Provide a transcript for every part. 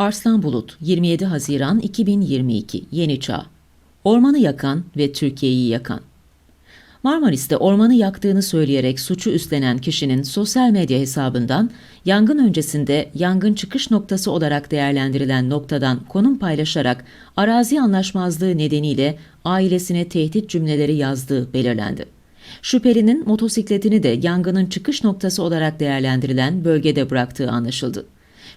Arslan Bulut 27 Haziran 2022 Yeni Çağ Ormanı yakan ve Türkiye'yi yakan Marmaris'te ormanı yaktığını söyleyerek suçu üstlenen kişinin sosyal medya hesabından yangın öncesinde yangın çıkış noktası olarak değerlendirilen noktadan konum paylaşarak arazi anlaşmazlığı nedeniyle ailesine tehdit cümleleri yazdığı belirlendi. Şüphelinin motosikletini de yangının çıkış noktası olarak değerlendirilen bölgede bıraktığı anlaşıldı.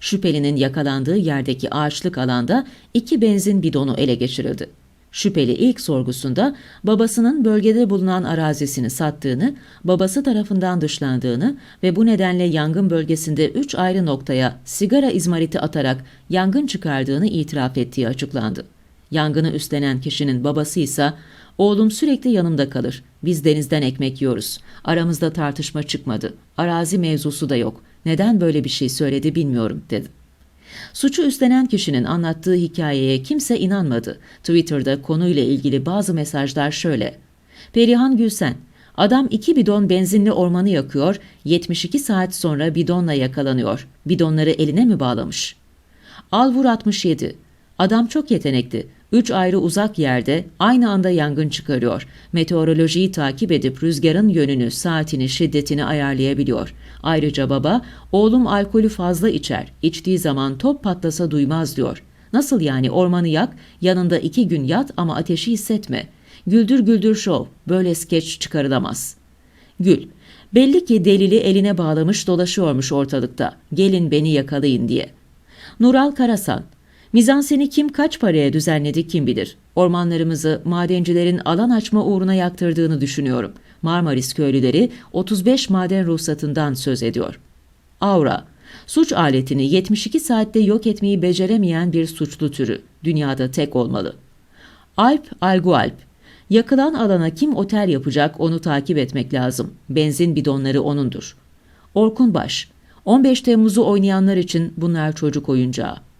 Şüphelinin yakalandığı yerdeki ağaçlık alanda iki benzin bidonu ele geçirildi. Şüpheli ilk sorgusunda babasının bölgede bulunan arazisini sattığını, babası tarafından dışlandığını ve bu nedenle yangın bölgesinde üç ayrı noktaya sigara izmariti atarak yangın çıkardığını itiraf ettiği açıklandı. Yangını üstlenen kişinin babası ise Oğlum sürekli yanımda kalır. Biz denizden ekmek yiyoruz. Aramızda tartışma çıkmadı. Arazi mevzusu da yok. Neden böyle bir şey söyledi bilmiyorum dedi. Suçu üstlenen kişinin anlattığı hikayeye kimse inanmadı. Twitter'da konuyla ilgili bazı mesajlar şöyle. Perihan Gülsen, adam iki bidon benzinli ormanı yakıyor, 72 saat sonra bidonla yakalanıyor. Bidonları eline mi bağlamış? Alvur 67, adam çok yetenekli. Üç ayrı uzak yerde aynı anda yangın çıkarıyor. Meteorolojiyi takip edip rüzgarın yönünü, saatini, şiddetini ayarlayabiliyor. Ayrıca baba, oğlum alkolü fazla içer, içtiği zaman top patlasa duymaz diyor. Nasıl yani ormanı yak, yanında iki gün yat ama ateşi hissetme. Güldür güldür şov, böyle skeç çıkarılamaz. Gül, belli ki delili eline bağlamış dolaşıyormuş ortalıkta. Gelin beni yakalayın diye. Nural Karasan, Mizanseni kim kaç paraya düzenledi kim bilir. Ormanlarımızı madencilerin alan açma uğruna yaktırdığını düşünüyorum. Marmaris köylüleri 35 maden ruhsatından söz ediyor. Aura Suç aletini 72 saatte yok etmeyi beceremeyen bir suçlu türü. Dünyada tek olmalı. Alp Algualp Yakılan alana kim otel yapacak onu takip etmek lazım. Benzin bidonları onundur. Orkun Baş 15 Temmuz'u oynayanlar için bunlar çocuk oyuncağı.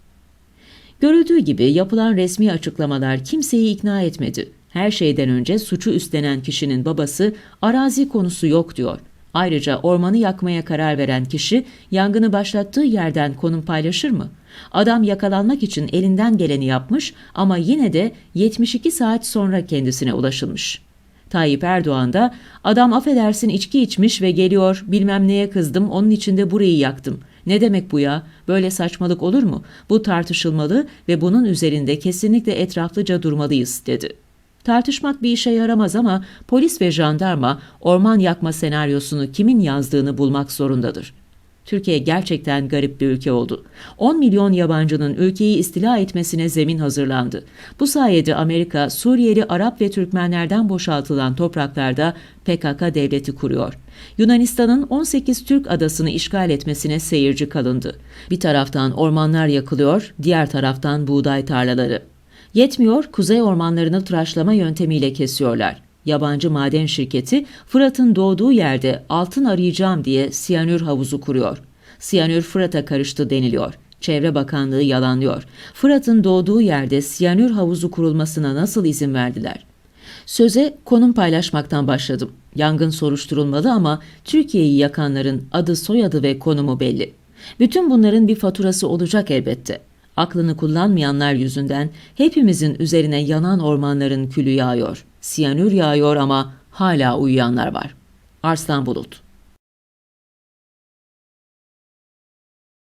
Görüldüğü gibi yapılan resmi açıklamalar kimseyi ikna etmedi. Her şeyden önce suçu üstlenen kişinin babası arazi konusu yok diyor. Ayrıca ormanı yakmaya karar veren kişi yangını başlattığı yerden konum paylaşır mı? Adam yakalanmak için elinden geleni yapmış ama yine de 72 saat sonra kendisine ulaşılmış. Tayyip Erdoğan da adam affedersin içki içmiş ve geliyor bilmem neye kızdım onun için de burayı yaktım. Ne demek bu ya? Böyle saçmalık olur mu? Bu tartışılmalı ve bunun üzerinde kesinlikle etraflıca durmalıyız dedi. Tartışmak bir işe yaramaz ama polis ve jandarma orman yakma senaryosunu kimin yazdığını bulmak zorundadır. Türkiye gerçekten garip bir ülke oldu. 10 milyon yabancının ülkeyi istila etmesine zemin hazırlandı. Bu sayede Amerika, Suriyeli Arap ve Türkmenlerden boşaltılan topraklarda PKK devleti kuruyor. Yunanistan'ın 18 Türk adasını işgal etmesine seyirci kalındı. Bir taraftan ormanlar yakılıyor, diğer taraftan buğday tarlaları. Yetmiyor, kuzey ormanlarını tıraşlama yöntemiyle kesiyorlar. Yabancı maden şirketi Fırat'ın doğduğu yerde altın arayacağım diye siyanür havuzu kuruyor. Siyanür Fırat'a karıştı deniliyor. Çevre Bakanlığı yalanlıyor. Fırat'ın doğduğu yerde siyanür havuzu kurulmasına nasıl izin verdiler? Söze konum paylaşmaktan başladım. Yangın soruşturulmalı ama Türkiye'yi yakanların adı, soyadı ve konumu belli. Bütün bunların bir faturası olacak elbette. Aklını kullanmayanlar yüzünden hepimizin üzerine yanan ormanların külü yağıyor. Siyanür yağıyor ama hala uyuyanlar var. Arslan Bulut